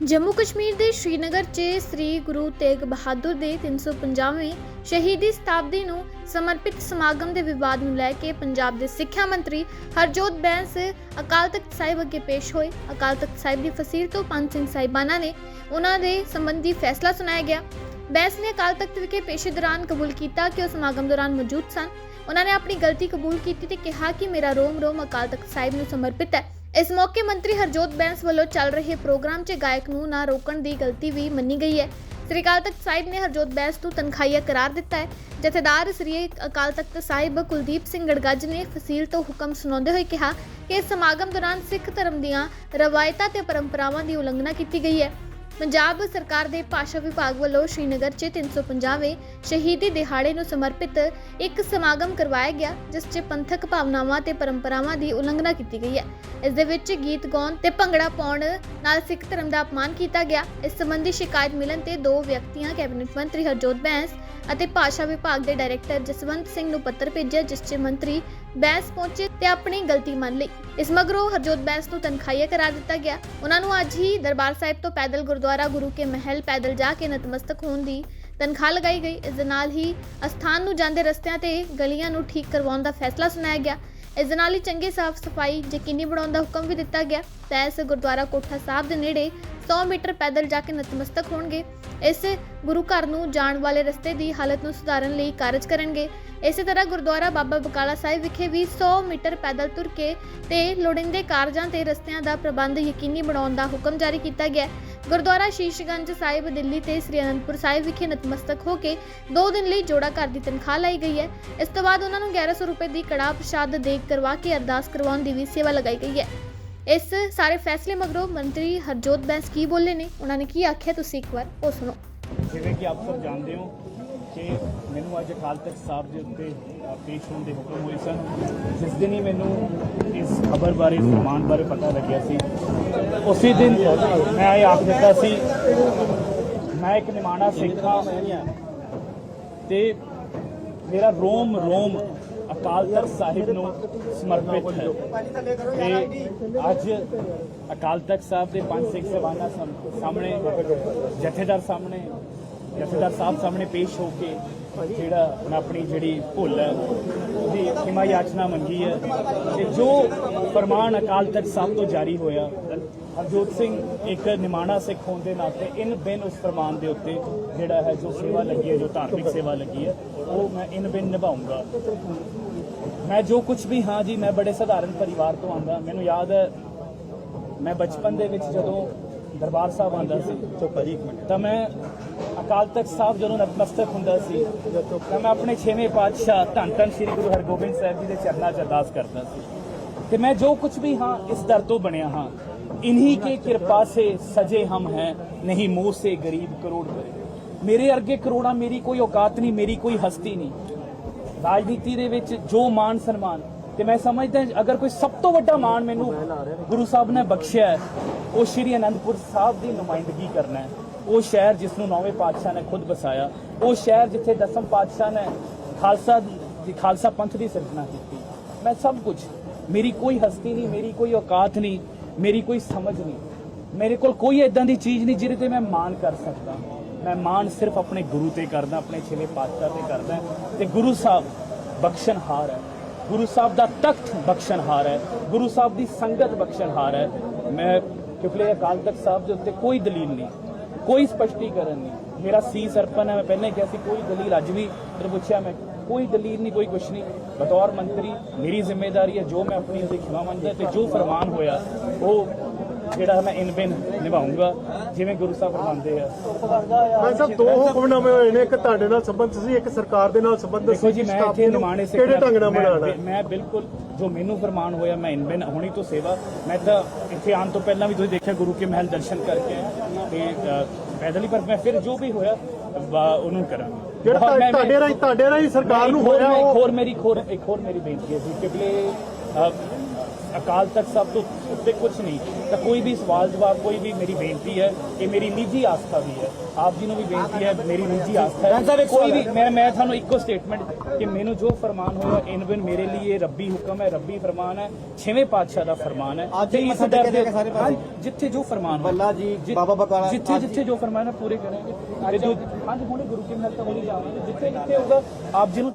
ਜੰਮੂ ਕਸ਼ਮੀਰ ਦੇ ਸ਼੍ਰੀਨਗਰ 'ਚ ਸ੍ਰੀ ਗੁਰੂ ਤੇਗ ਬਹਾਦਰ ਦੇ 350ਵੇਂ ਸ਼ਹੀਦੀ ਸ਼ਤਾਬਦੀ ਨੂੰ ਸਮਰਪਿਤ ਸਮਾਗਮ ਦੇ ਵਿਵਾਦ ਨੂੰ ਲੈ ਕੇ ਪੰਜਾਬ ਦੇ ਸਿੱਖਿਆ ਮੰਤਰੀ ਹਰਜੋਤ ਬੈਂਸ ਅਕਾਲ ਤਖਤ ਸਾਹਿਬ ਅੱਗੇ ਪੇਸ਼ ਹੋਏ। ਅਕਾਲ ਤਖਤ ਸਾਹਿਬ ਦੀ ਫਸੀਰ ਤੋਂ ਪੰਜ ਸਿੰਘ ਸਾਹਿਬਾਨਾਂ ਨੇ ਉਹਨਾਂ ਦੇ ਸੰਬੰਧੀ ਫੈਸਲਾ ਸੁਣਾਇਆ ਗਿਆ। ਬੈਂਸ ਨੇ ਅਕਾਲ ਤਖਤ ਵਿਖੇ ਪੇਸ਼ੀ ਦੌਰਾਨ ਕਬੂਲ ਕੀਤਾ ਕਿ ਉਹ ਸਮਾਗਮ ਦੌਰਾਨ ਮੌਜੂਦ ਸਨ। ਉਹਨਾਂ ਨੇ ਆਪਣੀ ਗਲਤੀ ਕਬੂਲ ਕੀਤੀ ਤੇ ਕਿਹਾ ਕਿ ਮੇਰਾ ਰੋਮ ਰੋਮ ਅਕਾਲ ਤਖਤ ਸਾਹਿਬ ਨੂੰ ਸਮਰਪਿਤ ਹੈ। ਇਸ ਮੌਕੇ ਮੰਤਰੀ ਹਰਜੋਤ ਬੈਂਸ ਵੱਲੋਂ ਚੱਲ ਰਹੇ ਪ੍ਰੋਗਰਾਮ 'ਚ ਗਾਇਕ ਨੂੰ ਨਾ ਰੋਕਣ ਦੀ ਗਲਤੀ ਵੀ ਮੰਨੀ ਗਈ ਹੈ। ਸ੍ਰੀ ਅਕਾਲ ਤਖਤ ਸਾਹਿਬ ਨੇ ਹਰਜੋਤ ਬੈਂਸ ਨੂੰ ਤਨਖਾਹੀਆ ਕਰਾਰ ਦਿੱਤਾ ਹੈ। ਜਥੇਦਾਰ ਸ੍ਰੀ ਅਕਾਲ ਤਖਤ ਸਾਹਿਬ ਕੁਲਦੀਪ ਸਿੰਘ ਗੜਗੱਜ ਨੇ ਫਸੀਲ ਤੋਂ ਹੁਕਮ ਸੁਣਾਉਂਦੇ ਹੋਏ ਕਿਹਾ ਕਿ ਇਸ ਸਮਾਗਮ ਦੌਰਾਨ ਸਿੱਖ ਧਰਮ ਦੀਆਂ ਰਵਾਇਤਾਂ ਤੇ ਪਰੰਪਰਾਵਾਂ ਦੀ ਉਲੰਘਣਾ ਕੀਤੀ ਗਈ ਹੈ। ਪੰਜਾਬ ਸਰਕਾਰ ਦੇ ਭਾਸ਼ਾ ਵਿਭਾਗ ਵੱਲੋਂ ਸ਼੍ਰੀਨਗਰ 'ਚ 350ਵੇਂ ਸ਼ਹੀਦੀ ਦਿਹਾੜੇ ਨੂੰ ਸਮਰਪਿਤ ਇੱਕ ਸਮਾਗਮ ਕਰਵਾਇਆ ਗਿਆ, ਜਿਸ 'ਚ ਪੰਥਕ ਭਾਵਨਾਵਾਂ ਤੇ ਪਰੰਪਰਾਵਾਂ ਦੀ ਉਲੰਘਣਾ ਕੀਤੀ ਗਈ ਹੈ। ਇਸ ਦੇ ਵਿੱਚ ਗੀਤ ਗਾਉਣ ਤੇ ਭੰਗੜਾ ਪਾਉਣ ਨਾਲ ਸਿੱਖ ਧਰਮ ਦਾ ਅਪਮਾਨ ਕੀਤਾ ਗਿਆ। ਇਸ ਸੰਬੰਧੀ ਸ਼ਿਕਾਇਤ ਮਿਲਣ ਤੇ ਦੋ ਵਿਅਕਤੀਆਂ, ਕੈਬਨਿਟ ਮੰਤਰੀ ਹਰਜੋਤ ਬੈਂਸ ਅਤੇ ਭਾਸ਼ਾ ਵਿਭਾਗ ਦੇ ਡਾਇਰੈਕਟਰ ਜਸਵੰਤ ਸਿੰਘ ਨੂੰ ਪੱਤਰ ਭੇਜਿਆ, ਜਿਸ 'ਚ ਮੰਤਰੀ ਬੈਂਸ ਪਹੁੰਚੇ ਤੇ ਆਪਣੀ ਗਲਤੀ ਮੰਨ ਲਈ। ਇਸ ਮਗਰੋਂ ਹਰਜੋਤ ਬੈਂਸ ਨੂੰ ਤਨਖਾਹੀਆ ਕਰਾ ਦਿੱਤਾ ਗਿਆ। ਉਹਨਾਂ ਨੂੰ ਅੱਜ ਹੀ ਦਰਬਾਰ ਸਾਹਿਬ ਤੋਂ ਪੈਦਲ ਗੁਰਦੁਆਰਾ ਗੁਰੂ ਕੇ ਮਹਿਲ ਪੈਦਲ ਜਾ ਕੇ ਨਤਮਸਤਕ ਹੋਣ ਦੀ ਤਨਖਾਹ ਲਗਾਈ ਗਈ। ਇਸ ਦੇ ਨਾਲ ਹੀ ਅਸਥਾਨ ਨੂੰ ਜਾਂਦੇ ਰਸਤਿਆਂ ਤੇ ਗਲੀਆਂ ਨੂੰ ਠੀਕ ਕਰਵਾਉਣ ਦਾ ਫੈਸਲਾ ਸੁਣਾਇਆ ਗਿਆ। ਇਸ ਦੇ ਨਾਲ ਹੀ ਚੰਗੀ ਸਾਫ਼ ਸਫ਼ਾਈ ਯਕੀਨੀ ਬਣਾਉਣ ਦਾ ਹੁਕਮ ਵੀ ਦਿੱਤਾ ਗਿਆ। ਬੈਂਸ ਗੁਰਦੁਆਰਾ ਕੋਠਾ ਸਾਹਿਬ ਦੇ ਨੇੜੇ 100 ਮੀਟਰ ਪੈਦਲ ਜਾ ਕੇ ਨਤਮਸਤਕ ਹੋਣਗੇ। ਇਸ ਗੁਰੂ ਘਰ ਨੂੰ ਜਾਣ ਵਾਲੇ ਰਸਤੇ ਦੀ ਹਾਲਤ ਨੂੰ ਸੁਧਾਰਨ ਲਈ ਕਾਰਜ ਕਰਨਗੇ। ਇਸੇ ਤਰ੍ਹਾਂ ਗੁਰਦੁਆਰਾ ਬਾਬਾ ਬਕਾਲਾ ਸਾਹਿਬ ਵਿਖੇ ਵੀ 100 ਮੀਟਰ ਪੈਦਲ ਤੁਰ ਕੇ ਤੇ ਲੋੜੀਂਦੇ ਕਾਰਜਾਂ ਤੇ ਰਸਤਿਆਂ ਦਾ ਪ੍ਰਬੰਧ ਯਕੀਨੀ ਬਣਾਉਣ ਦਾ ਹੁਕਮ ਜਾਰੀ ਕੀਤਾ ਗਿਆ। ਗੁਰਦੁਆਰਾ ਸ਼ੀਸ਼ਗੰਜ ਸਾਹਿਬ, ਦਿੱਲੀ ਤੇ ਸ੍ਰੀ ਅਨੰਦਪੁਰ ਸਾਹਿਬ ਵਿਖੇ ਨਤਮਸਤਕ ਹੋ ਕੇ 2 ਦਿਨ ਲਈ ਜੋੜਾ ਘਰ ਦੀ ਤਨਖਾਹ ਲਈ ਗਈ ਹੈ। ਇਸ ਤੋਂ ਬਾਅਦ ਉਹਨਾਂ ਨੂੰ 1100 ਰੁਪਏ ਦੀ ਕੜਾਹ ਪ੍ਰਸ਼ਾਦ ਦੇਖ ਕਰਵਾ ਕੇ ਅਰਦਾਸ ਕਰਵਾਉਣ ਦੀ ਵੀ ਸੇਵਾ ਲਗਾਈ ਗਈ ਹੈ। ਇਸ ਸਾਰੇ ਫੈਸਲੇ ਮਗਰੋਂ ਮੰਤਰੀ ਹਰਜੋਤ ਬੈਂਸ ਕੀ ਬੋਲੇ ਨੇ? ਉਹਨਾਂ ਨੇ ਕੀ ਆਖਿਆ? ਤੁਸੀਂ ਇੱਕ ਵਾਰ ਉਹ ਸੁਣੋ। ਜਿਵੇਂ ਕਿ ਆਪ ਸਭ ਜਾਣਦੇ ਹੋ ਮੈਨੂੰ ਅੱਜ ਅਕਾਲ ਤਖਤ ਸਾਹਿਬ ਦੇ ਉੱਤੇ ਪੇਸ਼ ਹੋਣ ਦੇ ਹੁਕਮ ਹੋਏ ਸਨ। ਜਿਸ ਦਿਨ ਹੀ ਮੈਨੂੰ ਇਸ ਖਬਰ ਬਾਰੇ ਸਮਾਨ ਬਾਰੇ ਪਤਾ ਲੱਗਿਆ ਸੀ। ਉਸੇ ਦਿਨ ਮੈਂ ਇਹ ਆਖ ਦਿੱਤਾ ਸੀ, ਮੈਂ ਇੱਕ ਨਿਮਾਣਾ ਸਿੱਖ ਹਾਂ ਤੇ ਮੇਰਾ ਰੋਮ ਰੋਮ ਅਕਾਲ ਤਖਤ ਸਾਹਿਬ ਨੂੰ ਸਮਰਪਿਤ ਹੈ। ਤੇ ਅੱਜ ਅਕਾਲ ਤਖਤ ਸਾਹਿਬ ਦੇ ਪੰਜ ਸਿੱਖ ਸਵਾਨਾ ਸਾਹਮਣੇ, ਜਥੇਦਾਰ ਸਾਹਮਣੇ, ਜਥੇਦਾਰ ਸਾਹਿਬ ਸਾਹਮਣੇ ਪੇਸ਼ ਹੋ ਕੇ ਜਿਹੜਾ ਮੈਂ ਆਪਣੀ ਜਿਹੜੀ ਭੁੱਲ ਹੈ ਉਹਦੀ ਖਿਮਾ ਯਾਚਨਾ ਮੰਗੀ ਹੈ ਤੇ ਜੋ ਫਰਮਾਨ ਅਕਾਲ ਤਖਤ ਸਾਹਿਬ ਤੋਂ ਜਾਰੀ ਹੋਇਆ ਹਰਜੋਤ ਸਿੰਘ ਇੱਕ ਨਿਮਾਣਾ ਸਿੱਖ ਹੋਣ ਦੇ ਨਾਤੇ ਇਨ ਬਿਨ ਉਸ ਫਰਮਾਨ ਦੇ ਉੱਤੇ ਜਿਹੜਾ ਹੈ ਜੋ ਸੇਵਾ ਲੱਗੀ ਹੈ ਜੋ ਧਾਰਮਿਕ ਸੇਵਾ ਲੱਗੀ ਹੈ ਉਹ ਮੈਂ ਇਨ ਬਿਨ ਨਿਭਾਉਂਗਾ। ਮੈਂ ਜੋ ਕੁਝ ਵੀ ਹਾਂ ਜੀ ਮੈਂ ਬੜੇ ਸਧਾਰਨ ਪਰਿਵਾਰ ਤੋਂ ਆਂਦਾ ਮੈਨੂੰ ਯਾਦ ਹੈ ਮੈਂ ਬਚਪਨ ਦੇ ਵਿੱਚ ਜਦੋਂ ਦਰਬਾਰ ਸਾਹਿਬ ਆਂਦਾ ਸੀ ਤਾਂ ਮੈਂ ਅਕਾਲ ਤਖਤ ਸਾਹਿਬ ਜਦੋਂ ਨਤਮਸਤਕ ਹੁੰਦਾ ਸੀ, ਤਾਂ ਮੈਂ ਆਪਣੇ ਛੇਵੇਂ ਪਾਤਸ਼ਾਹ ਧੰਨ ਧੰਨ ਸ੍ਰੀ ਗੁਰੂ ਹਰਗੋਬਿੰਦ ਸਾਹਿਬ ਜੀ ਦੇ ਚਰਨਾਂ 'ਚ ਅਰਦਾਸ ਕਰਦਾ ਸੀ। ਤੇ ਮੈਂ ਜੋ ਕੁਝ ਵੀ ਹਾਂ, ਇਸ ਦਰ ਤੋਂ ਬਣਿਆ ਹਾਂ। ਇਨਹੀ ਕੇ ਕਿਰਪਾ ਸੇ ਸਜੇ ਹਮ ਹੈ, ਨਹੀਂ ਮੂੰਹ ਸੇ ਗਰੀਬ ਕਰੋੜ ਪਰੇ। ਮੇਰੇ ਅਰਗੇ ਕਰੋੜਾ ਮੇਰੀ ਕੋਈ ਔਕਾਤ ਨਹੀਂ, ਮੇਰੀ ਕੋਈ ਹਸਤੀ ਨਹੀਂ। ਰਾਜਨੀਤੀ ਦੇ ਵਿੱਚ ਜੋ ਮਾਨ ਸਨਮਾਨ, ਤੇ ਮੈਂ ਸਮਝਦਾ ਅਗਰ ਕੋਈ ਸਭ ਤੋਂ ਵੱਡਾ ਮਾਣ ਮੈਨੂੰ ਗੁਰੂ ਸਾਹਿਬ ਨੇ ਬਖਸ਼ਿਆ ਉਹ ਸ਼੍ਰੀ ਅਨੰਦਪੁਰ ਸਾਹਿਬ ਦੀ ਨੁਮਾਇੰਦਗੀ ਕਰਨਾ ਹੈ। ਉਹ ਸ਼ਹਿਰ ਜਿਸ ਨੂੰ ਨੌਵੇਂ ਪਾਤਸ਼ਾਹ ਨੇ ਖੁਦ ਬਸਾਇਆ ਉਹ ਸ਼ਹਿਰ ਜਿੱਥੇ ਦਸਮ ਪਾਤਸ਼ਾਹ ਨੇ ਖਾਲਸਾ ਦੀ, ਖਾਲਸਾ ਪੰਥ ਦੀ ਸਿਰਜਣਾ ਕੀਤੀ। ਮੈਂ ਸਭ ਕੁਝ ਮੇਰੀ ਕੋਈ ਹਸਤੀ ਨਹੀਂ, ਮੇਰੀ ਕੋਈ ਔਕਾਤ ਨਹੀਂ, ਮੇਰੀ ਕੋਈ ਸਮਝ ਨਹੀਂ। ਮੇਰੇ ਕੋਲ ਕੋਈ ਇਦਾਂ ਦੀ ਚੀਜ਼ ਨਹੀਂ ਜਿਹਦੇ ਤੇ ਮੈਂ ਮਾਣ ਕਰ ਸਕਦਾ। ਮੈਂ ਮਾਣ ਸਿਰਫ ਆਪਣੇ ਗੁਰੂ ਤੇ ਕਰਦਾ, ਆਪਣੇ ਛੇਵੇਂ ਪਾਤਸ਼ਾਹ ਤੇ ਕਰਦਾ ਤੇ ਗੁਰੂ ਸਾਹਿਬ ਬਖਸ਼ਣਹਾਰ ਹੈ। ਗੁਰੂ ਸਾਹਿਬ ਦਾ ਤਖਤ ਬਖਸ਼ਣਹਾਰ ਹੈ। ਗੁਰੂ ਸਾਹਿਬ ਦੀ ਸੰਗਤ ਬਖਸ਼ਣਹਾਰ ਹੈ। ਮੈਂ ਕਿਫਲੇ ਅਕਾਲ ਤਖਤ ਸਾਹਿਬ ਦੇ ਉੱਤੇ ਕੋਈ ਦਲੀਲ ਨਹੀਂ, ਕੋਈ ਸਪਸ਼ਟੀਕਰਨ ਨਹੀਂ। ਮੇਰਾ ਸੀ ਅਰਪਣ ਹੈ, ਮੈਂ ਪਹਿਲੇ ਕਿਹਾ ਸੀ, ਕੋਈ ਦਲੀਲ ਅੱਜ ਵੀ ਫਿਰ ਪੁੱਛਿਆ ਮੈਂ, ਕੋਈ ਦਲੀਲ ਨਹੀਂ, ਕੋਈ ਕੁਛ ਨਹੀਂ। ਬਤੌਰ ਮੰਤਰੀ, ਮੇਰੀ ਜ਼ਿੰਮੇਵਾਰੀ ਹੈ, ਜੋ ਮੈਂ ਆਪਣੀ ਉਹਦੀ ਖਿਮਾ ਮੰਨਦਾ ਤੇ ਜੋ ਫਰਮਾਨ ਹੋਇਆ, ਉਹ ਜਿਹੜਾ ਮੈਂ ਇਨ ਬਿਨ ਨਿਭਾਉਂਗਾ ਜਿਵੇਂ ਗੁਰੂ ਸਾਹਿਬ ਫਰਮਾਉਂਦੇ ਆ। ਮੈਂ ਸਾਹਿਬ ਦੋ ਹੁਕਮਨਾਮੇ ਹੋਏ ਨੇ ਇੱਕ ਤੁਹਾਡੇ ਨਾਲ ਸੰਬੰਧ ਸੀ ਇੱਕ ਸਰਕਾਰ ਦੇ ਨਾਲ ਸੰਬੰਧ ਦੇਖੋ ਸੀ ਜੀ ਮੈਂ ਇੱਥੇ ਨਿਮਾਣੇ ਸੇ ਕਿਹੜੇ ਢੰਗ ਨਾਲ ਬਣਾਉਣਾ ਮੈਂ ਬਿਲਕੁਲ ਜੋ ਮੈਨੂੰ ਫਰਮਾਨ ਹੋਇਆ ਮੈਂ ਇਨ ਬਿਨ ਹੁਣੀ ਤੋਂ ਸੇਵਾ। ਮੈਂ ਤਾਂ ਇੱਥੇ ਆਉਣ ਤੋਂ ਪਹਿਲਾਂ ਵੀ ਤੁਸੀਂ ਦੇਖਿਆ ਗੁਰੂ ਕੇ ਮਹਿਲ ਦਰਸ਼ਨ ਕਰਕੇ ਤੇ ਪੈਦਲ ਹੀ ਪਰ ਮੈਂ ਫਿਰ ਜੋ ਵੀ ਹੋਇਆ ਉਹਨੂੰ ਕਰਾਂਗਾ। ਜਿਹੜਾ ਤੁਹਾਡੇ ਰਾਹੀਂ ਤੁਹਾਡੇ ਰਾਹੀਂ ਸਰਕਾਰ ਨੂੰ ਹੋਇਆ ਹੋਰ ਮੇਰੀ ਖੋਰ ਇੱਕ ਹੋਰ ਮੇਰੀ ਬੇਨਤੀ ਹੈ ਜੀ ਕਿ ਪਲੇ ਅਕਾਲ ਤਖਤ ਸਾਹਿਬ ਤੋਂ ਉੱਤੇ ਕੁਝ ਨਹੀਂ। ਤਾਂ ਕੋਈ ਵੀ ਸਵਾਲ ਜਵਾਬ ਕੋਈ ਵੀ ਮੇਰੀ ਬੇਨਤੀ ਹੈ ਇਹ ਮੇਰੀ ਨਿੱਜੀ ਆਸਥਾ ਵੀ ਹੈ। ਆਪ ਜੀ ਨੂੰ ਵੀ ਬੇਨਤੀ ਹੈ ਮੇਰੀ ਨਿੱਜੀ ਆਸਥਾ ਹੈ। ਕੋਈ ਵੀ ਮੈਂ ਮੈਂ ਤੁਹਾਨੂੰ ਇੱਕੋ ਸਟੇਟਮੈਂਟ ਕਿ ਮੈਨੂੰ ਜੋ ਫਰਮਾਨ ਹੋਇਆ ਇਨ ਬਿਨ ਮੇਰੇ ਲਈ ਇਹ ਰੱਬੀ ਹੁਕਮ ਹੈ ਰੱਬੀ ਫਰਮਾਨ ਹੈ ਛੇਵੇਂ ਪਾਤਸ਼ਾਹ ਦਾ ਫਰਮਾਨ ਹੈ। ਅੱਜ ਤੇ ਇਸ ਕੇ ਦੇ- ਜਿੱਥੇ ਜੋ ਫਰਮਾਨ। ਬੱਲਾ ਜੀ, ਬਾਬਾ ਬਕਾਲਾ, ਜਿੱਥੇ ਅੱਜ ਜਿੱਥੇ ਜੋ ਫਰਮਾਨ ਹੈ ਪੂਰੇ ਕਰਾਂਗੇ। ਤੇ ਜੋ ਹਾਂਜੀ ਹੁਣੇ ਗੁਰੂ ਕੀ ਮਹਿਲ ਤੱਕ ਹੁਣੇ ਜਾਵਾਂਗੇ ਜਿੱਥੇ ਜਿੱਥੇ ਹੋਊਗਾ ਆਪ ਜੀ ਨੂੰ